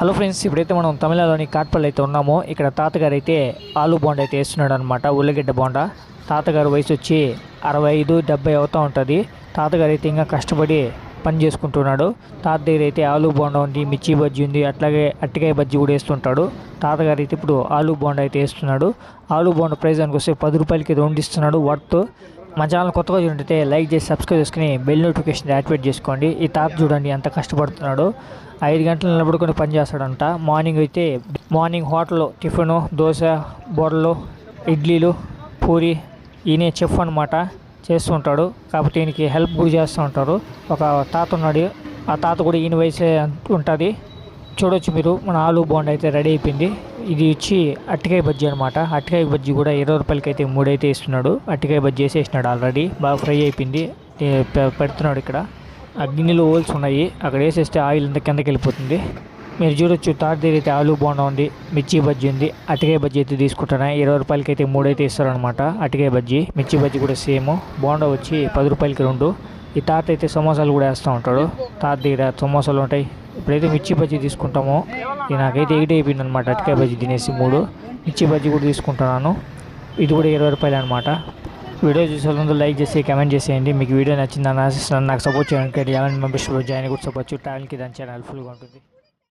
Hello friends ఇప్పుడైతే మనం తమిళనాడులోని కాట్పల్లి అయితే ఉన్నామో. ఇక్కడ తాతగారు అయితే ఆలు బోండా అయితే వేస్తున్నాడు అనమాట ఉల్లిగడ్డ బోండా. తాతగారు వయసు వచ్చి అరవై ఐదు డెబ్బై అవుతూ ఉంటుంది. తాతగారు అయితే ఇంకా కష్టపడి పని చేసుకుంటున్నాడు. తాత దగ్గర అయితే ఆలు బోండా ఉంది మిర్చి బజ్జీ ఉంది అట్లాగే అట్టికాయ బజ్జీ కూడా వేస్తుంటాడు. తాతగారు అయితే ఇప్పుడు ఆలు బోండా అయితే వేస్తున్నాడు. ఆలు బోండా ప్రైస్ దానికి వస్తే పది రూపాయలకి రెండు ఇస్తున్నాడు వర్త్ మా ఛానల్ కొత్తగా చూడండి లైక్ చేసి సబ్స్క్రైబ్ చేసుకుని బెల్ నోటిఫికేషన్ యాక్టివేట్ చేసుకోండి. ఈ తాత చూడండి ఎంత కష్టపడుతున్నాడు. ఐదు గంటలు నిలబడుకొని పని చేస్తాడంట మార్నింగ్ అయితే మార్నింగ్ హోటల్లో టిఫిన్ దోశ బొరలు ఇడ్లీలు పూరి ఈయనే చెఫ్ అనమాట చేస్తుంటాడు కాకపోతే ఈయనకి హెల్ప్ కూడా చేస్తూ ఉంటారు ఒక తాత ఉన్నాడు. ఆ తాత కూడా ఈయన వయసే ఉంటుంది. చూడొచ్చు మీరు. మన ఆలు బోండా అయితే రెడీ అయిపోయింది. ఇది వచ్చి అట్టికాయ బజ్జీ అనమాట అట్టికాయ బజ్జీ కూడా ఇరవై రూపాయలకి అయితే మూడైతే ఇస్తున్నాడు. అట్టికాయ బజ్జీ వేసేసినాడు ఆల్రెడీ బాగా ఫ్రై అయిపోయింది. పెడుతున్నాడు ఇక్కడ. ఆ గిన్నెలో హోల్స్ ఉన్నాయి. అక్కడ వేసేస్తే ఆయిల్ అంతా కిందకి వెళ్ళిపోతుంది. మీరు చూడొచ్చు తాత దగ్గర అయితే ఆలు బోండా ఉంది. మిర్చి బజ్జీ ఉంది. అట్టికాయ బజ్జీ అయితే తీసుకుంటాను. ఇరవై రూపాయలకి అయితే మూడైతే ఇస్తారనమాట అట్టికాయ బజ్జీ. మిర్చి బజ్జీ కూడా సేమ్. బోండా వచ్చి పది రూపాయలకి రెండు. ఈ తాత అయితే సమోసాలు కూడా వేస్తూ ఉంటాడు. తాత దగ్గర సమోసాలు ఉంటాయి. ఇప్పుడైతే మిర్చి బజ్జీ తీసుకుంటామో. ఇది నాకైతే ఎయిట్ అయిపోయింది అనమాట అటకాయ బజ్జీ తినేసి మూడు. మిర్చి బజ్జీ కూడా తీసుకుంటున్నాను. ఇది కూడా ఇరవై రూపాయలు అనమాట వీడియో చూసే ముందు లైక్ చేసి కమెంట్ చేసేయండి. మీకు వీడియో నచ్చిందని ఆశిస్తున్నాను. నాకు సపోర్ట్ చేయడానికి లెవెన్ మెంబర్స్లో జాయిన్ కూడా సపోర్ట్ ట్రావెల్కి దాని చాలా హెల్ప్ఫుల్గా ఉంటుంది.